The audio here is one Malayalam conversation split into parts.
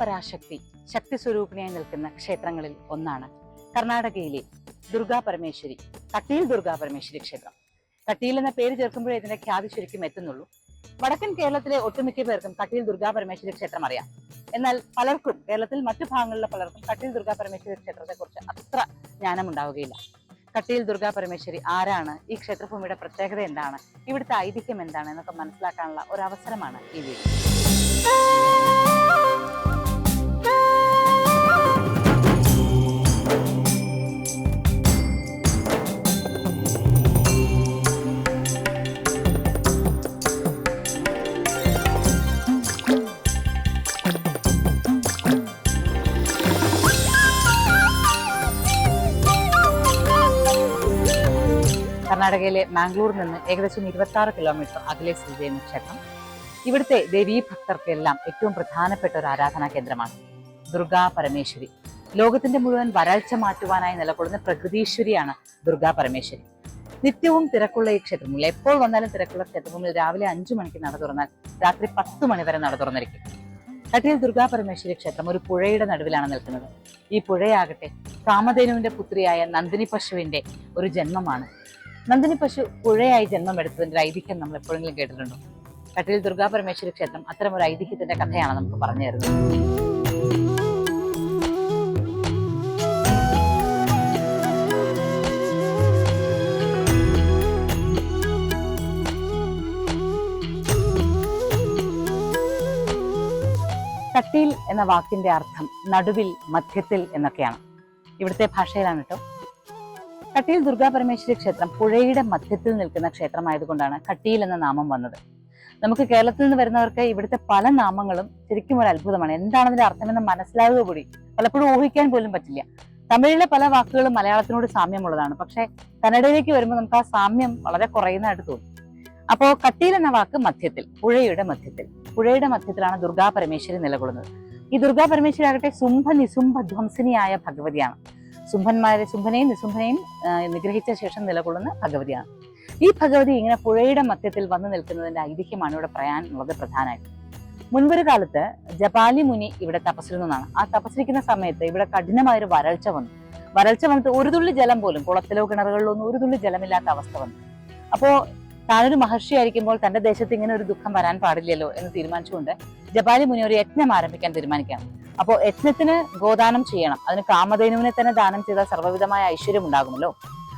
പരാശക്തി ശക്തി സ്വരൂപിണിയായി നിൽക്കുന്ന ക്ഷേത്രങ്ങളിൽ ഒന്നാണ് കർണാടകയിലെ ദുർഗാ പരമേശ്വരി കട്ടിയിൽ ദുർഗാ പരമേശ്വരി ക്ഷേത്രം. കട്ടിയിൽ എന്ന പേര് ചേർക്കുമ്പോഴേ ഇതിന്റെ ഖ്യാതി ശരിക്കും എത്തുന്നുള്ളൂ. വടക്കൻ കേരളത്തിലെ ഒട്ടുമിക്ക പേർക്കും കട്ടിയിൽ ദുർഗാ പരമേശ്വരി ക്ഷേത്രം അറിയാം. എന്നാൽ പലർക്കും കേരളത്തിൽ മറ്റു ഭാഗങ്ങളിലെ പലർക്കും കട്ടിയിൽ ദുർഗാ പരമേശ്വരി ക്ഷേത്രത്തെ കുറിച്ച് അത്ര ജ്ഞാനമുണ്ടാവുകയില്ല. കട്ടിയിൽ ദുർഗാ പരമേശ്വരി ആരാണ്? ഈ ക്ഷേത്രഭൂമിയുടെ പ്രത്യേകത എന്താണ്? ഇവിടുത്തെ ഐതിഹ്യം എന്താണ്? എന്നൊക്കെ മനസ്സിലാക്കാനുള്ള ഒരു അവസരമാണ് ഈ വീഡിയോ. കർണാടകയിലെ മാംഗ്ലൂരിൽ നിന്ന് ഏകദേശം ഇരുപത്തി ആറ് കിലോമീറ്റർ അകലെ സ്ഥിതി ചെയ്യുന്ന ക്ഷേത്രം. ഇവിടുത്തെ ദേവീ ഭക്തർക്കെല്ലാം ഏറ്റവും പ്രധാനപ്പെട്ട ഒരു ആരാധനാ കേന്ദ്രമാണ്. ദുർഗാ പരമേശ്വരി. ലോകത്തിന്റെ മുഴുവൻ വരൾച്ച മാറ്റുവാനായി നിലകൊള്ളുന്ന പ്രകൃതീശ്വരിയാണ് ദുർഗാ പരമേശ്വരി. നിത്യവും തിരക്കുള്ള ഈ ക്ഷേത്രങ്ങളിൽ എപ്പോൾ വന്നാലും തിരക്കുള്ള ക്ഷേത്രഭൂമിയിൽ രാവിലെ അഞ്ചു മണിക്ക് നട തുറന്നാൽ രാത്രി പത്ത് മണി വരെ നട തുറന്നിരിക്കും. കട്ടിയിൽ ദുർഗാ പരമേശ്വരി ക്ഷേത്രം ഒരു പുഴയുടെ നടുവിലാണ് നിൽക്കുന്നത്. ഈ പുഴയാകട്ടെ കാമധേനുവിന്റെ പുത്രിയായ നന്ദിനി പശുവിന്റെ ഒരു ജന്മമാണ് നന്ദിനി പശു പുഴയായി ജന്മമെടുത്തതിന്റെ ഐതിഹ്യം നമ്മൾ എപ്പോഴെങ്കിലും കേട്ടിട്ടുണ്ടോ? കട്ടിൽ ദുർഗാ പരമേശ്വരി ക്ഷേത്രം അത്തരം ഒരു ഐതിഹ്യത്തിന്റെ കഥയാണ് നമുക്ക് പറഞ്ഞു തരുന്നത്. കട്ടിൽ എന്ന വാക്കിന്റെ അർത്ഥം നടുവിൽ മധ്യത്തിൽ എന്നൊക്കെയാണ്. ഇവിടുത്തെ ഭാഷയിലാണ് കേട്ടോ. കട്ടിയിൽ ദുർഗാ പരമേശ്വരി ക്ഷേത്രം പുഴയുടെ മധ്യത്തിൽ നിൽക്കുന്ന ക്ഷേത്രമായതുകൊണ്ടാണ് കട്ടിയിൽ എന്ന നാമം വന്നത്. നമുക്ക് കേരളത്തിൽ നിന്ന് വരുന്നവർക്ക് ഇവിടുത്തെ പല നാമങ്ങളും ശരിക്കും ഒരു അത്ഭുതമാണ്. എന്താണ് അതിന്റെ അർത്ഥമെന്ന് മനസ്സിലാവുക കൂടി പലപ്പോഴും ഊഹിക്കാൻ പോലും പറ്റില്ല. തമിഴിലെ പല വാക്കുകളും മലയാളത്തിനോട് സാമ്യമുള്ളതാണ്. പക്ഷെ കന്നഡയിലേക്ക് വരുമ്പോൾ നമുക്ക് ആ സാമ്യം വളരെ കുറയുന്നതായിട്ട് തോന്നും. അപ്പോ കട്ടിയിൽ എന്ന വാക്ക് മധ്യത്തിൽ പുഴയുടെ മധ്യത്തിൽ. പുഴയുടെ മധ്യത്തിലാണ് ദുർഗാ പരമേശ്വരി നിലകൊള്ളുന്നത്. ഈ ദുർഗാ പരമേശ്വരി ആകട്ടെ സുംഭ നിസുംഭ ധ്വംസിനിയായ ഭഗവതിയാണ്. സുംഭന്മാരെ സുംഭനെയും നിസുംഭനെയും നിഗ്രഹിച്ച ശേഷം നിലകൊള്ളുന്ന ഭഗവതിയാണ്. ഈ ഭഗവതി ഇങ്ങനെ പുഴയുടെ മധ്യത്തിൽ വന്നു നിൽക്കുന്നതിന്റെ ഐതിഹ്യമാണ് ഇവിടെ പറയാനുള്ളത് പ്രധാനമായിട്ട്. മുൻപൊരു കാലത്ത് ജപാലി മുനി ഇവിടെ തപസ്സിരുന്നതാണ് ആ തപസ്സിരിക്കുന്ന സമയത്ത് ഇവിടെ കഠിനമായ ഒരു വരൾച്ച വന്നു. വരൾച്ച വന്നിട്ട് ഒരു തുള്ളി ജലം പോലും കുളത്തിലോ കിണറുകളിലോ ഒന്നും ഒരു തുള്ളി ജലമില്ലാത്ത അവസ്ഥ വന്നു. അപ്പോ താനൊരു മഹർഷിയായിരിക്കുമ്പോൾ തന്റെ ദേശത്ത് ഇങ്ങനെ ഒരു ദുഃഖം വരാൻ പാടില്ലല്ലോ എന്ന് തീരുമാനിച്ചുകൊണ്ട് ജപാലി മുനി ഒരു യജ്ഞം ആരംഭിക്കാൻ തീരുമാനിക്കുകയാണ്. അപ്പോൾ യജ്ഞത്തിന് ഗോദാനം ചെയ്യണം. അതിന് കാമധേനുവിനെ തന്നെ ദാനം ചെയ്താൽ സർവവിധമായ ഐശ്വര്യം ഉണ്ടാകുമല്ലോ.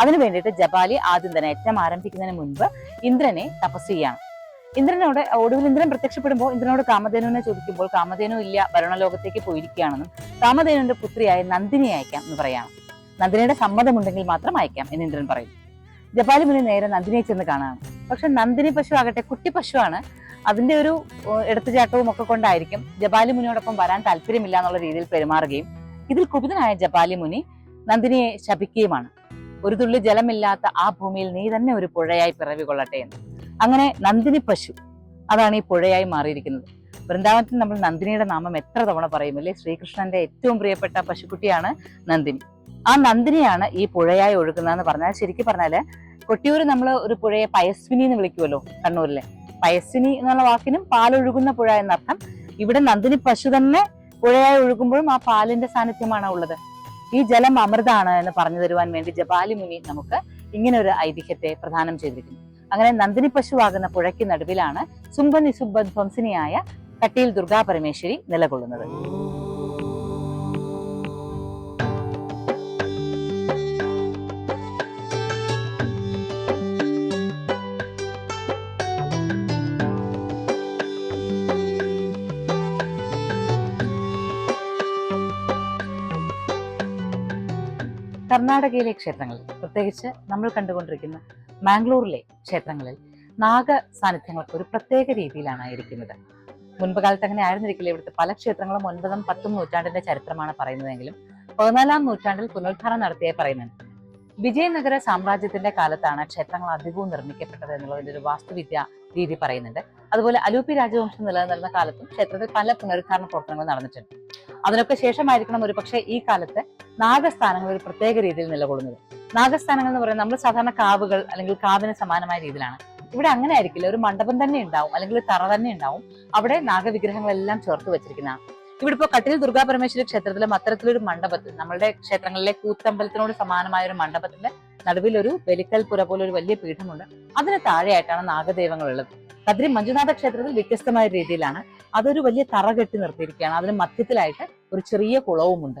അതിനു വേണ്ടിയിട്ട് ജപാലി ആദ്യം തന്നെ യജ്ഞം ആരംഭിക്കുന്നതിന് മുൻപ് ഇന്ദ്രനെ തപസ് ചെയ്യാണ്. ഇന്ദ്രനോട് ഒടുവിൽ ഇന്ദ്രൻ പ്രത്യക്ഷപ്പെടുമ്പോൾ ഇന്ദ്രനോട് കാമധേനുവിനെ ചോദിക്കുമ്പോൾ കാമധേനു ഇല്ല ഭരണലോകത്തേക്ക് പോയിരിക്കുകയാണെന്നും കാമധേനുവിന്റെ പുത്രിയായ നന്ദിനി അയക്കാം എന്ന് പറയാം നന്ദിനിയുടെ സമ്മതമുണ്ടെങ്കിൽ മാത്രം അയക്കാം എന്ന് ഇന്ദ്രൻ പറയും. ജപാലി മുനി നേരെ നന്ദിനിയെ ചെന്ന് കാണാണ്. പക്ഷെ നന്ദിനി പശു ആകട്ടെ കുട്ടി പശുവാണ്. അതിന്റെ ഒരു എടുത്തുചാട്ടവും ഒക്കെ കൊണ്ടായിരിക്കും ജപാലി മുനിയോടൊപ്പം വരാൻ താല്പര്യമില്ല എന്നുള്ള രീതിയിൽ പെരുമാറുകയും ഇതിൽ കുപിതനായ ജപാലി മുനി നന്ദിനിയെ ശപിക്കുകയുമാണ്. ഒരു തുള്ളി ജലമില്ലാത്ത ആ ഭൂമിയിൽ നീ തന്നെ ഒരു പുഴയായി പിറവി കൊള്ളട്ടെ എന്ന്. അങ്ങനെ നന്ദിനി പശു അതാണ് ഈ പുഴയായി മാറിയിരിക്കുന്നത്. വൃന്ദാവനത്തിൽ നമ്മൾ നന്ദിനിയുടെ നാമം എത്ര തവണ പറയുമല്ലേ? ശ്രീകൃഷ്ണന്റെ ഏറ്റവും പ്രിയപ്പെട്ട പശുക്കുട്ടിയാണ് നന്ദിനി. ആ നന്ദിനിയാണ് ഈ പുഴയായി ഒഴുകുന്നതെന്ന് പറഞ്ഞാൽ ശരിക്കും പറഞ്ഞാൽ കൊട്ടിയൂർ നമ്മൾ ഒരു പുഴയെ പയസ്വിനി എന്ന് വിളിക്കുമല്ലോ കണ്ണൂരിലെ. പയസ്വിനി എന്നുള്ള വാക്കിനും പാലൊഴുകുന്ന പുഴ എന്നർത്ഥം. ഇവിടെ നന്ദിനി പശു തന്നെ പുഴയായി ഒഴുകുമ്പോഴും ആ പാലിന്റെ സാന്നിധ്യമാണ് ഉള്ളത്. ഈ ജലം അമൃതാണ് എന്ന് പറഞ്ഞു തരുവാൻ വേണ്ടി ജപാലി മുനി നമുക്ക് ഇങ്ങനെ ഒരു ഐതിഹ്യത്തെ പ്രദാനം ചെയ്തിരിക്കുന്നു. അങ്ങനെ നന്ദിനി പശുവാകുന്ന പുഴയ്ക്ക് നടുവിലാണ് സുംബനി നിസുംഭ ധ്വംസിനിയായ കട്ടിയിൽ ദുർഗാ പരമേശ്വരി നിലകൊള്ളുന്നത്. കർണാടകയിലെ ക്ഷേത്രങ്ങളിൽ പ്രത്യേകിച്ച് നമ്മൾ കണ്ടുകൊണ്ടിരിക്കുന്ന മാംഗ്ലൂരിലെ ക്ഷേത്രങ്ങളിൽ നാഗ സാന്നിധ്യങ്ങൾക്ക് ഒരു പ്രത്യേക രീതിയിലാണ് ഇരിക്കുന്നത് മുൻപ് കാലത്ത് അങ്ങനെ ആയിരുന്നിരിക്കില്ല. ഇവിടുത്തെ പല ക്ഷേത്രങ്ങളും ഒൻപതും പത്തും നൂറ്റാണ്ടിന്റെ ചരിത്രമാണ് പറയുന്നതെങ്കിലും പതിനാലാം നൂറ്റാണ്ടിൽ പുനരുദ്ധാരണം നടത്തിയേ പറയുന്നുണ്ട്. വിജയനഗര സാമ്രാജ്യത്തിന്റെ കാലത്താണ് ക്ഷേത്രങ്ങൾ അധികവും നിർമ്മിക്കപ്പെട്ടത് എന്നുള്ളതിന്റെ ഒരു വാസ്തുവിദ്യ രീതി പറയുന്നുണ്ട്. അതുപോലെ അലൂപ്പി രാജവംശം നിലനിന്നിരുന്ന കാലത്തും ക്ഷേത്രത്തിൽ പല പുനരുദ്ധാരണ പ്രവർത്തനങ്ങൾ നടന്നിട്ടുണ്ട്. അതിനൊക്കെ ശേഷമായിരിക്കണം ഒരു പക്ഷേ ഈ കാലത്ത് നാഗസ്ഥാനങ്ങൾ ഒരു പ്രത്യേക രീതിയിൽ നിലകൊള്ളുന്നത്. നാഗസ്ഥാനങ്ങൾ എന്ന് പറയുന്നത് നമ്മൾ സാധാരണ കാവുകൾ അല്ലെങ്കിൽ കാവിന് സമാനമായ രീതിയിലാണ്. ഇവിടെ അങ്ങനെ ആയിരിക്കില്ല. ഒരു മണ്ഡപം തന്നെ ഉണ്ടാവും. അല്ലെങ്കിൽ തറ തന്നെ ഉണ്ടാവും. അവിടെ നാഗവിഗ്രഹങ്ങളെല്ലാം ചേർത്ത് വെച്ചിരിക്കുന്നതാണ് ഇവിടെ ഇപ്പോൾ കട്ടിൽ ദുർഗാ പരമേശ്വരി ക്ഷേത്രത്തിലും അത്തരത്തിലൊരു മണ്ഡപത്തിൽ നമ്മുടെ ക്ഷേത്രങ്ങളിലെ കൂത്തമ്പലത്തിനോട് സമാനമായ ഒരു മണ്ഡപത്തിന്റെ നടുവിലൊരു ബലിക്കൽ പുര പോലെ ഒരു വലിയ പീഠമുണ്ട്. അതിന് താഴെയായിട്ടാണ് നാഗദേവങ്ങളുള്ളത്. കദ്രി മഞ്ജുനാഥ ക്ഷേത്രത്തിൽ വ്യത്യസ്തമായ രീതിയിലാണ്. അതൊരു വലിയ തറ കെട്ടി നിർത്തിയിരിക്കുകയാണ്. അതിന് മധ്യത്തിലായിട്ട് ഒരു ചെറിയ കുളവുമുണ്ട്.